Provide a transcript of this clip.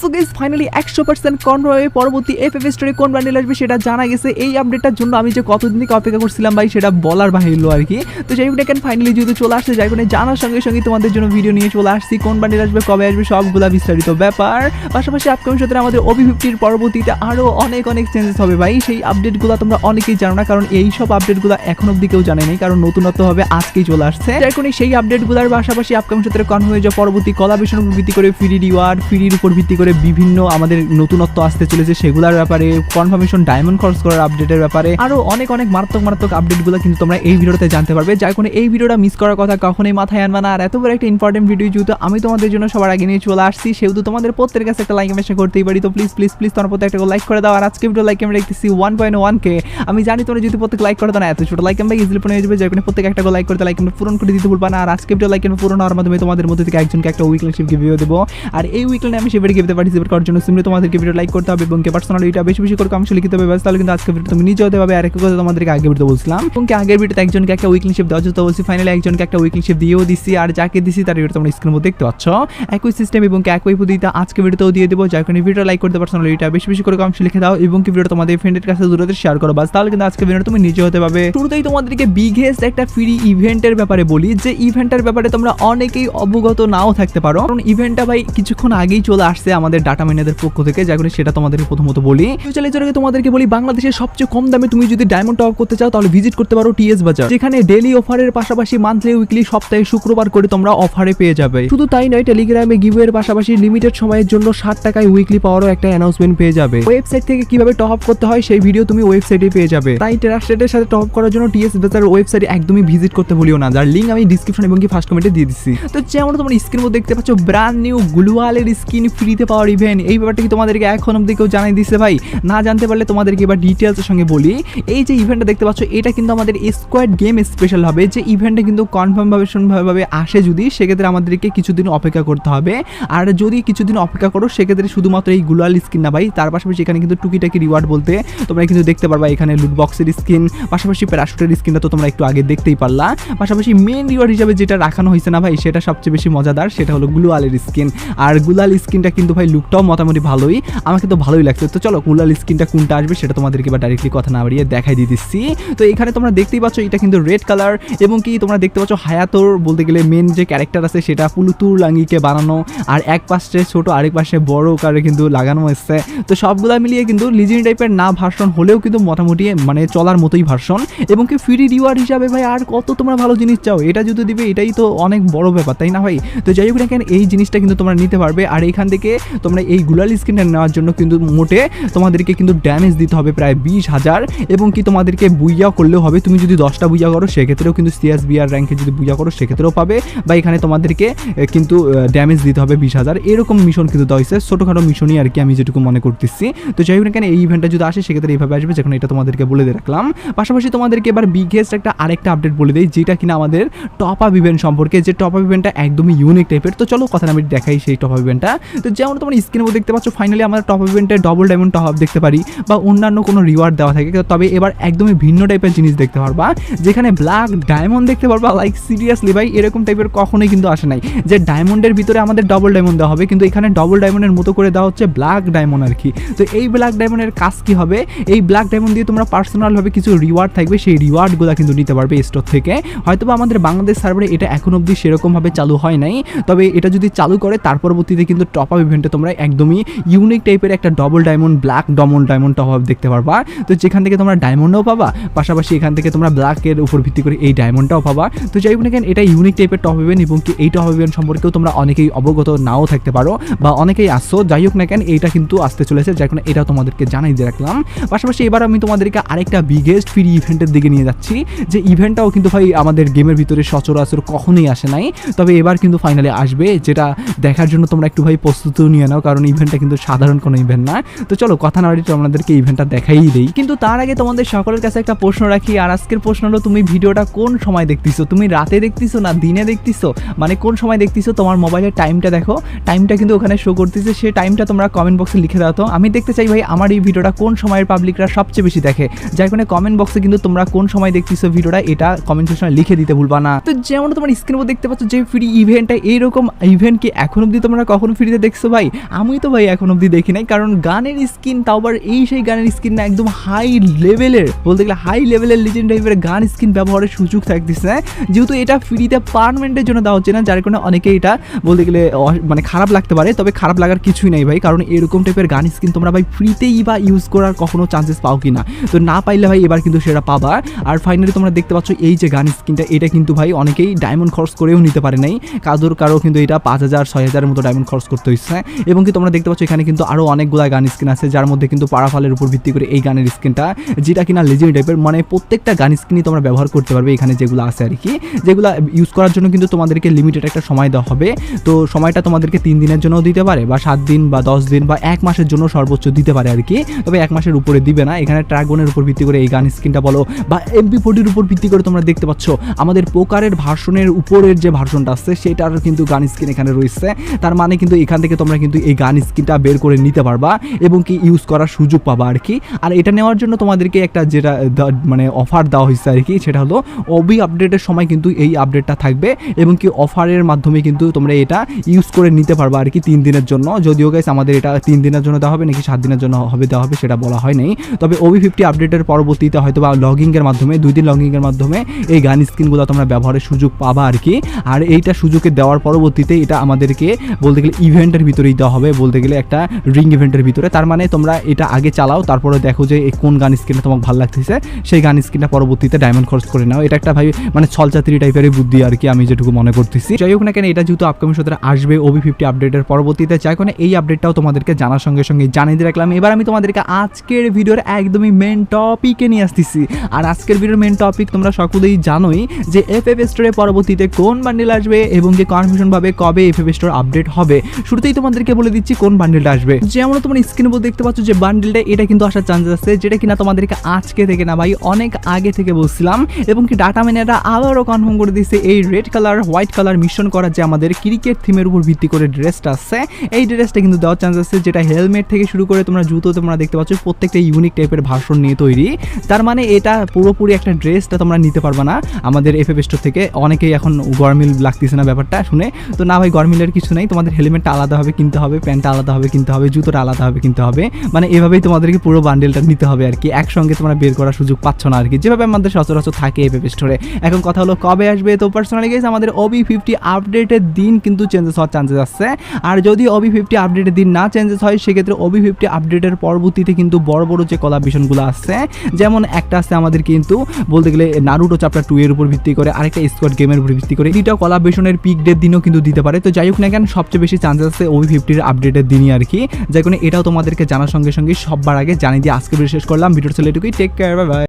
So guys finally একশো percent কনভয়ে পরবর্তী স্টোরে কোন আসবে সেটা জানা গেছে। এই আপডেটটার জন্য আমি যে কতদিন থেকে অপেক্ষা করছিলাম ভাই, সেটা বলার আর কি। তো যাই হোক ফাইনালি যেহেতু চলে আসছে, যাই হোক জানার সঙ্গে সঙ্গে তোমাদের জন্য ভিডিও নিয়ে চলে আসছি। কোন আসবে, কবে আসবে বিস্তারিত ব্যাপার। পাশাপাশি আপকামিং সাথে আমাদের পরবর্তীতে আরও অনেক অনেক চেঞ্জেস হবে ভাই। সেই আপডেটগুলো তোমরা অনেকেই জানো না, কারণ এই সব আপডেটগুলো এখন অব্দি কেউ জানে নাই, কারণ নতুনত্ব হবে, আজকেই চলে আসছে। এখন সেই আপডেটগুলোর পাশাপাশি আপকামিং সাথে কন হয়ে যাওয়া পরবর্তী কলাবেশন উপর ভিত্তি করে ফ্রি রিওয়ার্ড ফ্রির উপর ভিত্তি করে বিভিন্ন আমাদের নতুনত্ব আসতে চলেছে সেগুলোর ব্যাপারে কনফার্মেশন ডায়মন্ড খরচ করার আপডেটের ব্যাপারে, আরও অনেক অনেক মারাত্মক মারাত্মক আপডেটগুলো কিন্তু তোমরা এই ভিডিওতে জানতে পারবে। যার কোনো এই ভিডিওটা মিস করার কথা কখনোই মাথায় আনবে না। আর এত বড় একটা ইম্পর্টেন্ট ভিডিও যেহেতু আমি তোমাদের জন্য সবার আগে নিয়ে চলে আসছি, সেহেতু তোমাদের প্রত্যেকের কাছে একটা লাইক মেশন করতেই পারি। তো প্লিজ প্লিজ প্লিজ তোমার প্রত্যেক একটা লাইক করে দাও। আর আজকে ভিডিও লাইক আমি দেখতেছি ওয়ান পয়েন্ট ওয়ান কে আমি জানি তোমরা যদি প্রত্যেক লাইক করে দাও না এত ছোট লাইক আমি ইজিলি পড়ে যাবে। যেখানে প্রত্যেক একটা লাইক করতে লাইক আমরা পূরণ করে দিতে ভুলবা না। আর আজকে ভিডিও লাইক পূরণ হওয়ার মাধ্যমে তোমাদের মধ্যে থেকে একজনকে একটা উইকলিশিপ গিভিও দেবো। আর এই উইকলে আমি সেভাবে গিভতে পার্টিসিপেট করার জন্য সিমলে তোমাদেরকে ভিডিও লাইক করতে হবে এবং কে পার্সোনাল এটা বেশি বেশি করে কমসে লিখতে হবে তাহলে কিন্তু আজকে ভিডিও তুমি নিজে হতে পারবে। আর একটা কথা তোমাদেরকে আগে ভিডিও বলছিলাম, এবং আগের ভিডিওতে একজনকে একটা উইকলিশিপ দেওয়া যেত বলছি ফাইনালি একজনকে একটা উইকলিশিপ দিয়েও দিছি। আর যাকে দিছি তার ভিডিও তোমরা স্ক্রিনের মধ্যে দেখতে পাচ্ছ। একই সিস্টেম এবং একই পদ্ধতিতে আজকে ভিডিওতেও দিয়ে দেবো। যার কারণে ভিডিও লাইক করতে পার্সোনাল এটা বেশি বেশি করে কমসে লিখে দাও এবং কি ভিডিও তোমাদের ফ্রেন্ডের কাছে দূরতে শেয়ার করো বাস তাহলে কিন্তু আজকে ভিডিও তুমি নিজে হতে পারবে। শুরুতেই তোমাদেরকে বিগেস্ট একটা ফ্রি ইভেন্টের ব্যাপারে বলি, যে ইভেন্টের ব্যাপারে তোমরা অনেকেই অবগত নাও থাকতে পারো। কারণ ইভেন্টটা ভাই কিছুক্ষণ আগেই চলে আসছে আমাদের ডাটা মাইনারদের পক্ষ থেকে যার কারণে সেটা তোমাদেরকে প্রথমত বলি। চলে চলে তোমাদেরকে বলি, বাংলাদেশের সবচেয়ে কম দামে তুমি যদি ডায়মন্ড টপ করতে চাও, তাহলে ভিজিট করতে পারো টিএস বাজার যেখানে ডেলি অফারের পাশাপাশি মান্থলি উইকলি সপ্তাহে শুক্রবার করে তোমরা অফারে পেয়ে যাবে। শুধু তাই নয় টেলিগ্রামে গিভের পাশাপাশি লিমিটেড সময়ের জন্য ষাট টাকায় উইকলি পাওয়ারও একটা অ্যানাউন্সমেন্ট পেয়ে যাবে। ওয়েবসাইট থেকে কীভাবে টপ আপ করতে হয়, সেই ভিডিও তুমি ওয়েবসাইটে পেয়ে যাবে। তাই ট্রাস্টেডের সাথে টপ করার জন্য টিএস বাজার ওয়েবসাইটে একদমই ভিজিট করতে ভুলিও না, যার লিঙ্ক আমি ডিসক্রিপশন এবং কি ফার্স্ট কমেন্টে দিয়ে দিচ্ছি তো যেমন তোমার স্ক্রিন মধ্যে দেখতে পাচ্ছ ব্র্যান্ড নিউ গ্লুয়ালের স্কিন ফ্রিতে পাওয়ার ইভেন্ট এই ব্যাপারটা কি তোমাদেরকে এখন অব্দি কেউ জানাই দিছে ভাই? না জানতে পারলে তোমাদেরকে এবার ডিটেলসের সঙ্গে বলি। এই যে ইভেন্টটা দেখতে পাচ্ছ, এটা কিন্তু আমাদের স্কোয়াড গেম স্পেশাল হবে। যে ইভেন্টটা কিন্তু কনফার্ম ভাবে আসে যদি, সেক্ষেত্রে আমাদেরকে কিছুদিন অপেক্ষা করতে হবে। আর যদি কিছুদিন অপেক্ষা করো, সেক্ষেত্রে শুধুমাত্র এই গ্লুয়াল স্কিন না ভাই। তার পাশাপাশি এখানে কিন্তু টুকিটাকি রিওয়ার্ড বলতে তোমরা কিন্তু দেখতে পারবা, এখানে লুট বক্সের স্কিন পাশাপাশি প্যারাশুটের স্কিনটা তো তোমরা একটু আগে দেখতেই পারলা। পাশাপাশি মেন রিওয়ার্ড হিসাবে যেটা রাখানো হয়েছে না ভাই, সেটা সবচেয়ে বেশি মজাদার, সেটা হলো গ্লুয়ালের স্কিন আর গুলাল স্কিনটা কিন্তু ভাই লুকটাও মোটামুটি ভালোই। আমাকে তো ভালোই লাগছে। তো চলো গুলাল স্কিনটা কোনটা আসবে সেটা তোমাদেরকে এবার ডাইরেক্টলি কথা না বাড়িয়ে দেখাই দিয়ে দিচ্ছি। তো এখানে তোমরা দেখতেই পাচ্ছ, এটা কিন্তু রেড কালার এবং কি তোমরা দেখতে পাচ্ছ, হায়াতোর বলতে গেলে মেন যে ক্যারেক্টার আছে সেটা পুলুতুর লাঙ্গিকে বানানো আর এক পাশে ছোট আরেক পাশে বড় কারে কিন্তু লাগানো হচ্ছে তো সবগুলা মিলিয়ে কিন্তু লিজেন্ড টাইপের না ভার্সন হলেও কিন্তু মোটামুটি মানে চলার মতোই ভার্সন এবং কি ফ্রি রিওয়ার্ড হিসাবে ভাই আর কত তোমরা ভালো জিনিস চাও? এটা যদি দিবে, এটাই তো অনেক বড় ব্যাপার, তাই না ভাই? তো যাই হোক না কেন, এই জিনিসটা কিন্তু তোমরা নিতে পারবে। আর এখান থেকে তোমরা এই গুলাল স্কিনটা নেওয়ার জন্য কিন্তু মোটে তোমাদেরকে কিন্তু ড্যামেজ দিতে হবে প্রায় বিশ হাজার এবং কি তোমাদেরকে বুইয়া করলেও হবে। তুমি যদি দশটা বুইয়া করো, সেক্ষেত্রেও কিন্তু সিএস বিআর র্যাঙ্কে যদি বুইয়া করো, সেক্ষেত্রেও পাবে। বা এখানে তোমাদেরকে কিন্তু ড্যামেজ দিতে হবে বিশ হাজার। এরকম মিশন কিন্তু দেওয়া হয়েছে। ছোটোখাটো মিশনই আর কি আমি যেটুকু মনে করতেছি। তো যাই হোক না কেন, এই ইভেন্টটা যদি আসে, সেক্ষেত্রে এইভাবে আসবে। যেখানে এটা তোমাদেরকে বলে রাখলাম। পাশাপাশি তোমাদেরকে এবার বিগেস্ট একটা আরেকটা আপডেট বলে দিই, যেটা কিনা আমাদের টপ আপ ইভেন্ট সম্পর্কে। যে টপ আপ ইভেন্টটা একদমই ইউনিক টাইপের তো চলো, কথা আমি দেখাই সেই টপ আপ ইভেন্টটা তো যেমন তোমার স্ক্রিনে মধ্যে দেখতে পাচ্ছ ফাইনালি আমরা টপ ইভেন্টে ডবল ডায়মন্ড টপ আপ দেখতে পারি বা অন্যান্য কোনো রিওয়ার্ড দেওয়া থাকে। তবে এবার একদমই ভিন্ন টাইপের জিনিস দেখতে পারবা, যেখানে ব্ল্যাক ডায়মন্ড দেখতে পারবা লাইক সিরিয়াসলি ভাই, এরকম টাইপের কখনোই কিন্তু আসে নাই। যে ডায়মন্ডের ভিতরে আমাদের ডবল ডায়মন্ড দেওয়া হবে, কিন্তু এখানে ডবল ডায়মন্ডের মতো করে দেওয়া হচ্ছে ব্ল্যাক ডায়মন্ড আর কি। তো এই ব্ল্যাক ডায়মন্ডের কাজ কি হবে? এই ব্ল্যাক ডায়মন্ড দিয়ে তোমরা পার্সোনালভাবে কিছু রিওয়ার্ড থাকবে, সেই রিওয়ার্ডগুলো কিন্তু নিতে পারবে স্টোর থেকে। হয়তো বা আমাদের বাংলাদেশ সার্ভারে এটা এখন অবধি সেরকমভাবে চালু হয় নাই, তবে এটা যদি চালু করে, তার পরবর্তীতে কিন্তু টপ আপ ইভেন্টে তোমরা একদমই ইউনিক টাইপের একটা double diamond black double diamond top দেখতে পারবা। তো যেখান থেকে তোমরা ডায়মন্ডও পাবা, পাশাপাশি এখান থেকে তোমরা ব্ল্যাকের উপর ভিত্তি করে এই ডায়মন্ডটাও পাবা। তো যাই হোক না কেন, এটা ইউনিক টাইপের টপ ইভেন্ট এবং কি এই টপ ইভেন্ট সম্পর্কেও তোমরা অনেকেই অবগত নাও থাকতে পারো বা অনেকেই আসছো যাই হোক না কেন এইটা কিন্তু আসতে চলেছে। যাই কারণে এটা তোমাদেরকে জানাই দিয়ে রাখলাম। পাশাপাশি এবার আমি তোমাদেরকে আরেকটা বিগেস্ট ফ্রি ইভেন্টের দিকে নিয়ে যাচ্ছি। যে ইভেন্টটাও কিন্তু ভাই আমাদের গেমের ভিতরে সচরাচর কখনোই আসে নাই। তবে এবার কিন্তু ফাইনালে আসবে, যেটা দেখার জন্য তোমরা একটু ভাই প্রস্তুতিও নিয়ে নাও, কারণ ইভেন্টটা কিন্তু সাধারণ কোনো ইভেন্ট না তো চলো, কথা না বাড়ি তোমাদেরকে ইভেন্টটা দেখাই দেই। কিন্তু তার আগে তোমাদের সকলের কাছে একটা প্রশ্ন রাখি, আর আজকের প্রশ্ন হলো, তুমি ভিডিওটা কোন সময় দেখতেছো? তুমি রাতে দেখতেছো না দিনে দেখতেছো? মানে কোন সময় দেখতেছো? তোমার মোবাইলের টাইমটা দেখো। টাইমটা কিন্তু ওখানে শো করতেছে, সেই টাইমটা তোমরা কমেন্ট বক্সে লিখে দাও তো। আমি দেখতে চাই ভাই, আমার এই ভিডিওটা কোন সময়ের পাবলিকরা সবচেয়ে বেশি দেখে? যার কারণে কমেন্ট বক্সে কিন্তু তোমরা কোন সময় দেখতেছো ভিডিওটা, এটা কমেন্ট সেকশনে লিখে দিতে ভুলবা না। তো যেমন তোমার স্ক্রিনে দেখতে পাচ্ছ, যে ফ্রি ইভেন্টটা এইরকম ইভেন্ট কি এখন অবধি তোমরা কখন ফ্রিতে দেখছ ভাই? আমি তো ভাই এখন অবধি দেখি নাই, কারণ গানের স্কিন তাও আবার এই সেই গানের স্কিন না, একদম হাই লেভেলের বলতে গেলে হাই লেভেলের লিজেন্ড টাইপের গান স্কিন ব্যবহারের সুযোগ থাকতেছে যেহেতু এটা ফ্রিতে পারমানেন্টের জন্য দেওয়া হচ্ছে না, যার কারণে অনেকে এটা বলতে গেলে মানে খারাপ লাগতে পারে, তবে খারাপ লাগার কিছুই নাই ভাই, কারণ এরকম টাইপের গান স্কিন তোমরা ভাই ফ্রিতেই বা ইউজ করার কখনো চান্সেস পাও কি না তো না পাইলে ভাই এবার কিন্তু সেটা পাবা। আর ফাইনালি তোমরা দেখতে পাচ্ছ এই যে গান স্কিনটা, এটা কিন্তু ভাই অনেকেই ডায়মন্ড খরচ করেও নিতে পারে নাই। কাদুর কারও কিন্তু এটা পাঁচ হাজার, ছয় হাজারের মতো ডায়মন্ড খরচ করতে হচ্ছে এবং কি তোমরা দেখতে পাচ্ছ, এখানে কিন্তু আরও অনেকগুলো গান স্কিন আছে, যার মধ্যে কিন্তু পারাফালের উপর ভিত্তি করে এই গানের স্কিনটা যেটা কিনা লেজেন্ড টাইপের মানে প্রত্যেকটা গান স্কিনই তোমরা ব্যবহার করতে পারবে এখানে যেগুলো আছে আর কি। যেগুলো ইউজ করার জন্য কিন্তু তোমাদেরকে লিমিটেড একটা সময় দেওয়া হবে। তো সময়টা তোমাদেরকে তিন দিনের জন্য দিতে পারে, বা সাত দিন, বা দশ দিন, বা এক মাসের জন্য সর্বোচ্চ দিতে পারে আর কি। তবে এক মাসের উপরে দিবে না। এখানে ট্র্যাগনের উপর ভিত্তি করে এই গান স্কিনটা বলো, বা এমপি ফোর্টির উপর ভিত্তি করে তোমরা দেখতে পাচ্ছ, আমাদের পোকারের ভার্সনের উপরের যে ভার্সনটা আছে সেটার কিন্তু গান স্ক্রিন এখানে রয়েছে। তার মানে কিন্তু এখান থেকে তোমরা এই গান স্কিনটা বের করে নিতে পারবা এবং কি ইউজ করার সুযোগ পাবা আর কি। আর এটা নেওয়ার জন্য তোমাদেরকে একটা যেটা মানে অফার দেওয়া হয়েছে আর কি, সেটা হলো অবি আপডেটের সময় কিন্তু এই আপডেটটা থাকবে এবং কি অফারের মাধ্যমে কিন্তু তোমরা এটা ইউজ করে নিতে পারবা আর কি তিন দিনের জন্য। যদিও গাইস আমাদের এটা তিন দিনের জন্য দেওয়া হবে নাকি সাত দিনের জন্য হবে দেওয়া হবে সেটা বলা হয় নাই। তবে ওবি ফিফটি আপডেটের পরবর্তীতে হয়তো বা লগিংয়ের মাধ্যমে, দুই দিন লগিংয়ের মাধ্যমে এই গান স্ক্রিনগুলো তোমরা ব্যবহারের সুযোগ পাবা আর কি। আর এইটা সুযোগে দেওয়ার পরবর্তীতে এটা আমাদেরকে বলতে গেলে ইভেন্টের ভিতরেই দেওয়া হবে বলতে গেলে একটা রিং ইভেন্টের ভিতরে। তার মানে তোমরা এটা আগে চালাও, তারপরে দেখো যে কোন গান স্ক্রিনটা তোমার ভালো লাগতেছে। সেই গান স্ক্রিনটা পরবর্তীতে ডায়মন্ড খরচ করে নাও। এটা একটা ভাই মানে ছলচাত্রী টাইপের বুদ্ধি আর কি আমি যেটুকু মনে করতেছি। যাই হোক না কেন, এটা যেহেতু আপকামিং সতেরো আসবে ওবি ফিফটি আপডেটের পরবর্তীতে। যাই কোনো এই আপডেটটাও তোমাদেরকে জানার সঙ্গে সঙ্গে জানিয়ে দিয়ে রাখলাম। এবার আমি তোমাদেরকে আজকের ভিডিওর একদমই মেন টপিকে নিয়ে আসতেছি। আর আজকের ভিডিওর মেন টপিক তোমরা সকলেই জানোই যে এফ এফ স্টোরে পরবর্তীতে কোন বান্ডেল আসবে এবং যে কনফিউশন ভাবে কবে এফ এফ স্টোর আপডেট হবে। শুরুতেই তোমাদেরকে বলে দিচ্ছি কোন বান্ডেলটা আসবে। যেমন তোমরা স্ক্রিনে উপর দেখতে পাচ্ছ যে বান্ডেলটা এটা কিন্তু আসার চান্সেস আছে, যেটা কিনা তোমাদেরকে আজকে থেকে না ভাই, অনেক আগে থেকে বলছিলাম, এবং কি ডাটা ম্যানেরা আবারও কনফার্ম করে দিয়েছে, এই রেড কালার হোয়াইট কালার মিশ্রণ করা যে আমাদের ক্রিকেট থিমের উপর ভিত্তি করে ড্রেসটা আছে। এই ড্রেসটা কিন্তু দেওয়ার চান্স আছে, যেটা হেলমেট থেকে শুরু করে তোমরা জুতো তোমরা দেখতে পাচ্ছ, প্রত্যেকটা ইউনিক টাইপের ভাষণ নিয়ে তৈরি। তার মানে এটা পুরোপুরি একটা ড্রেসটা তোমরা নিতে পারবে না, আমাদের এফ এফ স্টোর থেকে। অনেকেই এখন গরমিল লাগতেছে না ব্যাপারটা শুনে। তো না ভাই, গরমিলের কিছু নেই, তোমাদের হেলমেটটা আলাদাভাবে কিনতে হবে, প্যান্টটা আলাদাভাবে কিনতে হবে, জুতোটা আলাদাভাবে কিনতে হবে। মানে এভাবেই তোমাদেরকে পুরো বান্ডেলটা নিতে হবে আর কি। একসঙ্গে তোমরা বের করার সুযোগ পাচ্ছ না আর কি। যেভাবে আমাদের সচরাচর থাকে এফ স্টোরে এখন কথা হলো কবে আসবে? তো পার্সোনালি গেছে আমাদের ওবি ফিফটি আপডেটের দিন কিন্তু চেঞ্জেস হওয়ার চান্সেস আছে। আর যদি ওবি ফিফটি আপডেটের দিন না চেঞ্জেস হয়, সেক্ষেত্রে ওবি ফিফটি আপডেটের পরবর্তীতে কিন্তু বড় বড় যে কলাভিশনগুলো আছে, যেমন একটা আছে আমাদের কিন্তু বলতে গেলে নারুটো চ্যাপ্টার টু এর উপর ভিত্তি করে, আরেকটা স্কোয়াড গেমের উপর ভিত্তি করে দুইটা কলাভিশনের পিক ডের দিনও কিন্তু দিতে পারে। তো যাই হোক না কেন, সবচেয়ে বেশি চান্সেস আছে ওবি ফিফটির আপডেটের দিনই আর কি। যাই এটাও তোমাদেরকে জানার সঙ্গে সঙ্গে সববার আগে জানিয়ে দিয়ে আজকে ভিডিও শেষ করলাম। ভিডিও ছেলেটুকুই টেক কেয়ার বাই